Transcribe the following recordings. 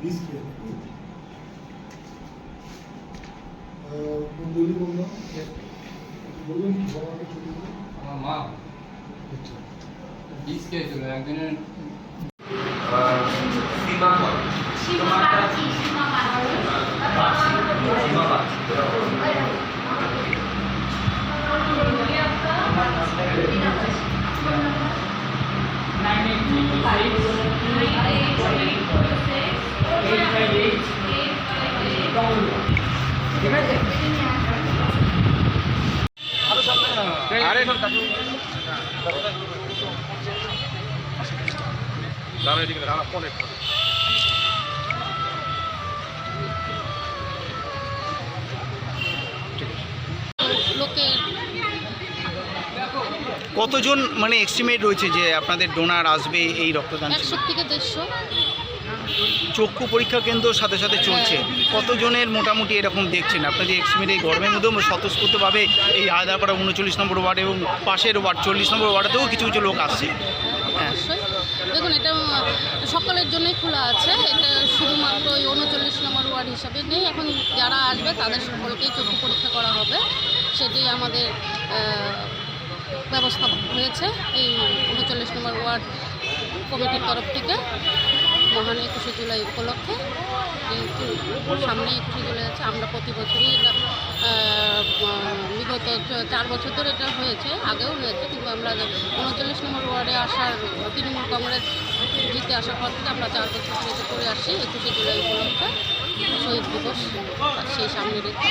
বিষ খেয়ে কি সবার আগে ছবি আমার মা। আচ্ছা। বিষ খেয়েছিল একদিনের সীমা সীমা বাগচি, সীমা বাগচি। সীমা বাগচি। কতজন মানে এক্সটিমেট রয়েছে যে আপনাদের ডোনার আসবে এই রক্তদান একশো থেকে দেড়শো। চক্ষু পরীক্ষা কেন্দ্র সাথে সাথে চলছে। কতজনের মোটামুটি এরকম দেখছেন? আপনাদের এক্সটিমেট এই গরমের মধ্যেও স্বতঃস্ফূর্তভাবে এই আদাপাড়া উনচল্লিশ নম্বর ওয়ার্ড এবং পাশের ওয়ার্ড, চল্লিশ নম্বর ওয়ার্ডেতেও কিছু কিছু লোক আসছে। হ্যাঁ। দেখুন, এটা সকলের জন্যই খোলা আছে। এটা শুধুমাত্র ওই উনচল্লিশ নম্বর ওয়ার্ড হিসাবে নেই। এখন যারা আসবে, তাদের সকলকেই চক্ষু পরীক্ষা করা হবে। সেটি আমাদের ব্যবস্থা হয়েছে এই উনচল্লিশ নম্বর ওয়ার্ড কমিটির তরফ থেকে। মহান একুশে জুলাই উপলক্ষে যেহেতু সামনে একুশে জুলাই আছে আমরা প্রতি বছরই এটা বিগত চার বছর ধরে এটা হয়েছে, আগেও হয়েছে, কিন্তু আমরা উনচল্লিশ নম্বর ওয়ার্ডে আসার, তৃণমূল কংগ্রেস জিতে আসার পর থেকে আমরা চার বছর ধরে করে আসি একুশে জুলাই উপলক্ষে শহীদ দিবস সেই সামনে রেখে।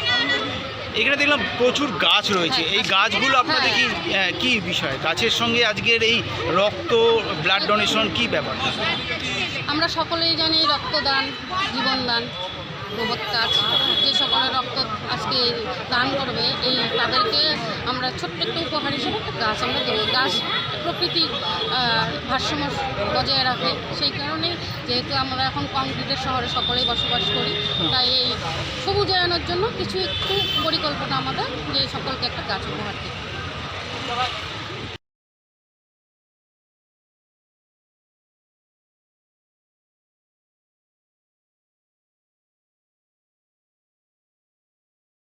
এখানে দেখলাম প্রচুর গাছ রয়েছে। এই গাছগুলো আপনাদের কি আহ, কি বিষয়? গাছের সঙ্গে আজকের এই রক্ত ব্লাড ডোনেশন কি ব্যাপার? আমরা সকলেই জানি রক্তদান জীবনদান গোবর কাজ যে সকলে দান করবে, এই তাদেরকে আমরা ছোট্ট একটু উপহার হিসেবে একটা গাছ আমরা দেবো। গাছ প্রকৃতির ভারসাম্য বজায় রাখে। সেই কারণেই যেহেতু আমরা এখন কংক্রিটের শহরে সকলেই বসবাস করি, তাই এই সবুজায়নের জন্য কিছু একটু পরিকল্পনা আমাদের যে সকলকে একটা গাছ উপহার দিই